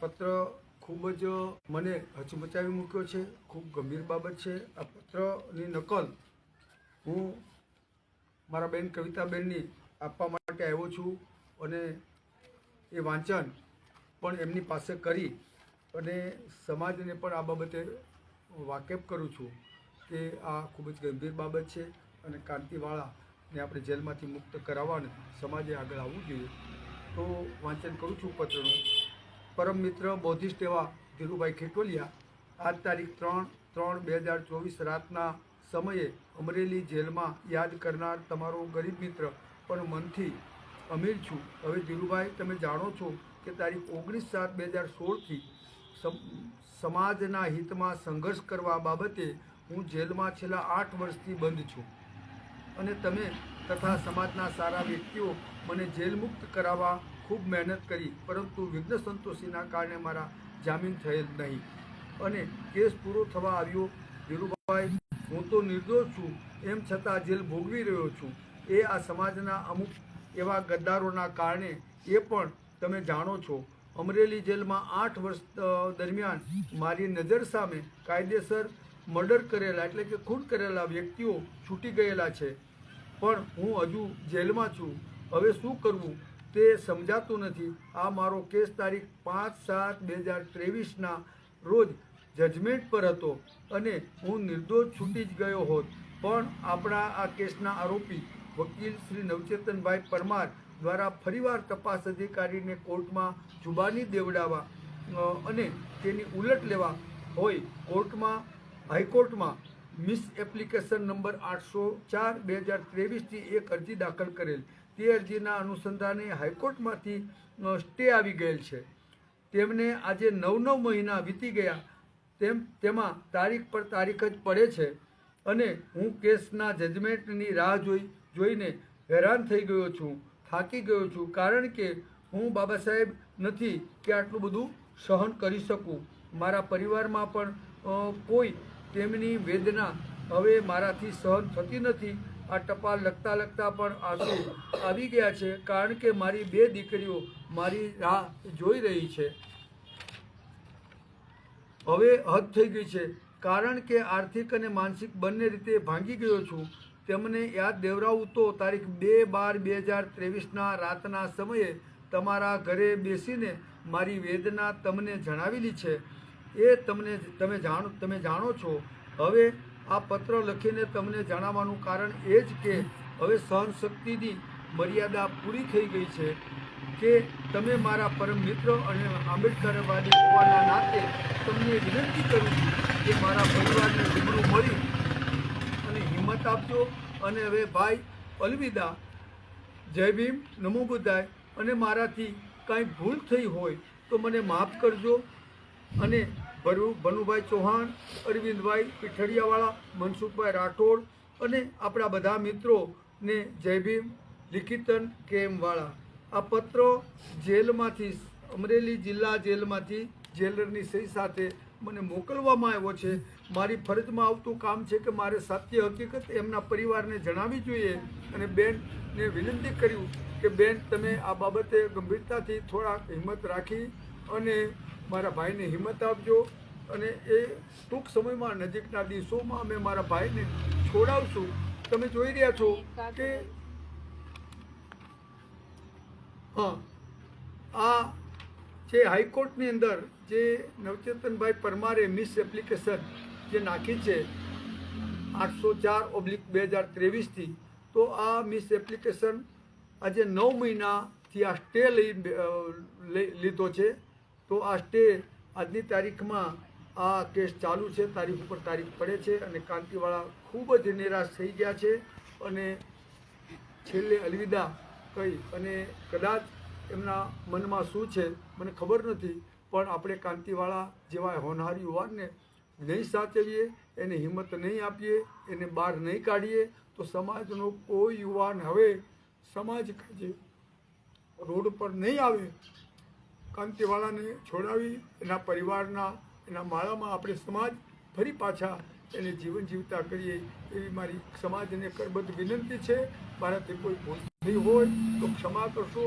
પત્ર ખૂબ જ મને હચમચાવી મૂક્યો છે, ખૂબ ગંભીર બાબત છે. આ પત્રની નકલ હું મારા બેન કવિતાબેનની આપવા માટે આવ્યો છું અને એ વાંચન પણ એમની પાસે કરી અને સમાજને પણ આ બાબતે વાકેફ કરું છું કે આ ખૂબ જ ગંભીર બાબત છે અને કાંતિવાળાને આપણે જેલમાંથી મુક્ત કરાવવાને સમાજે આગળ આવવું જોઈએ. તો વાંચન કરું છું પત્રનું. પરમ મિત્ર, બૌદ્ધિસ્ટ એવા ધીરુભાઈ ખેટોલિયા આજ તારીખ ત્રણ ત્રણ બે હજાર ચોવીસ રાતના સમયે અમરેલી જેલમાં યાદ કરનાર તમારો ગરીબ મિત્ર, પણ મનથી અમીર છું. હવે ધીરુભાઈ, તમે જાણો છો કે તારીખ ઓગણીસ સાત બે હજાર સોળથી સમાજના હિતમાં સંઘર્ષ કરવા બાબતે હું જેલમાં છેલ્લા આઠ વર્ષથી બંધ છું. અને તમે તથા સમાજના સારા વ્યક્તિઓ મને જેલ મુક્ત કરાવવા ખૂબ મહેનત કરી, પરંતુ વિઘ્ન સંતોષીના કારણે મારા જામીન થયેલ નહીં. અને કેસ પૂરો થવા આવ્યો. ધીરુભાઈ, હું તો નિર્દોષ છું, એમ છતાં જેલ ભોગવી રહ્યો છું. એ આ સમાજના અમુક એવા ગદ્દારોના કારણે એ પણ તમે જાણો છો. અમરેલી જેલમાં આઠ વર્ષ દરમિયાન મારી નજર સામે કાયદેસર મર્ડર કરેલા એટલે કે ખૂન કરેલા વ્યક્તિઓ છૂટી ગયેલા છે. પણ હું હજુ જેલમાં છું. હવે શું કરવું? તે સમજાતું નથી. આ મારો કેસ તારીખ પાંચ સાત બે હજાર ત્રેવીસના રોજ જજમેન્ટ પર હતો અને હું નિર્દોષ છૂટી જ ગયો હોત. પણ આપણા આ કેસના આરોપી વકીલ શ્રી નવચેતનભાઈ પરમાર દ્વારા ફરીવાર તપાસ અધિકારીને કોર્ટમાં જુબાની દેવડાવવા અને તેની ઉલટ લેવા હોય કોર્ટમાં, હાઈકોર્ટમાં મિસ એપ્લિકેશન નંબર આઠસો ચાર બે હજાર ત્રેવીસથી એક અરજી દાખલ કરેલ. તે અરજીના અનુસંધાને હાઈકોર્ટમાંથી સ્ટે આવી ગયેલ છે. તેમને આજે નવ નવ મહિના વીતી ગયા. તેમ, તેમાં તારીખ પર તારીખ જ પડે છે અને હું કેસના જજમેન્ટની રાહ જોઈ, જોઈને હેરાન થઈ ગયો છું, થાકી ગયો છું, કારણ કે હું બાબા સાહેબ નથી કે આટલું બધું સહન કરી શકું. મારા પરિવારમાં પણ કોઈ તેમની વેદના હવે મારાથી સહન થતી નથી. આ ટપાલ લખતા લખતા પણ આંસુ આવી ગયા છે, કારણ કે મારી બે દીકરીઓ મારી રાહ જોઈ રહી છે. હવે હદ થઈ ગઈ છે. કારણ કે આર્થિક અને માનસિક બંને રીતે ભાંગી ગયો છું. તેમને યાદ દેવરાવું તો તારીખ બે બાર બે હજાર ત્રેવીસના રાતના સમયે તમારા ઘરે બેસીને મારી વેદના તમને જણાવેલી છે. એ તમને તમે જાણો તમે જાણો છો. હવે આ પત્ર લખીને તમને જણાવવાનું કારણ એ જ કે હવે સહનશક્તિની મર્યાદા પૂરી થઈ ગઈ છે કે તમે મારા પરમ મિત્ર અને આંબેડકરવાદી હોવાના નાતે તમને વિનંતી કરું છું કે મારા પરિવારને રૂબરૂ મળી અને હિંમત આપજો અને હવે ભાઈ અલવિદા, જય ભીમ, નમો બુદ્ધાય અને મારાથી કાંઈ ભૂલ થઈ હોય તો મને માફ કરજો. અને ભરુ ભનુભાઈ ચૌહાણ, અરવિંદભાઈ પીઠડિયાવાળા, મનસુખભાઈ રાઠોડ અને આપણા બધા મિત્રોને જય ભીમ, લિખિતન કેમવાળા. આ પત્ર જેલમાંથી, અમરેલી જિલ્લા જેલમાંથી જેલરની સહી સાથે મને મોકલવામાં આવ્યો છે. મારી ફરજમાં આવતું કામ છે કે મારે સત્ય હકીકત એમના પરિવારને જણાવવી જોઈએ અને બેનને વિનંતી કર્યું કે બેન, તમે આ બાબતે ગંભીરતાથી થોડાક હિંમત રાખી અને મારા ભાઈને હિંમત આપજો અને એ ટૂંક સમયમાં નજીકના દિવસોમાં અમે મારા ભાઈને છોડાવશું. તમે જોઈ રહ્યા છો કે હા, આ જે હાઈકોર્ટની અંદર જે નવચેતનભાઈ પરમારે મિસ એપ્લિકેશન જે નાખી છે, આઠસો ચાર ઓબ્લિક બે હજાર ત્રેવીસથી, તો આ મિસ એપ્લિકેશન આજે નવ મહિનાથી આ સ્ટે લઈ લીધો છે. તો આ સ્ટે આજની તારીખમાં આ કેસ ચાલુ છે. તારીખ ઉપર તારીખ પડે છે અને કાંતિવાળા ખૂબ જ નિરાશ થઈ ગયા છે અને છેલ્લે અલવિદા કહી અને કદાચ એમના મનમાં શું છે મને ખબર નથી, પણ આપણે કાંતિવાળા જેવા હોનહાર યુવાનને નહીં સાચવીએ, એને હિંમત નહીં આપીએ, એને બહાર નહીં કાઢીએ, તો સમાજનો કોઈ યુવાન હવે સમાજ કાજે રોડ પર નહીં આવે કાંતિવાળાને છોડાવી એના પરિવારના, એના માળામાં આપણે સમાજ ફરી પાછા એને જીવન જીવતા કરીએ એવી મારી સમાજને કરબદ્ધ વિનંતી છે. મારાથી કોઈ ભૂલ નહીં હોય, તો ક્ષમા કરશો.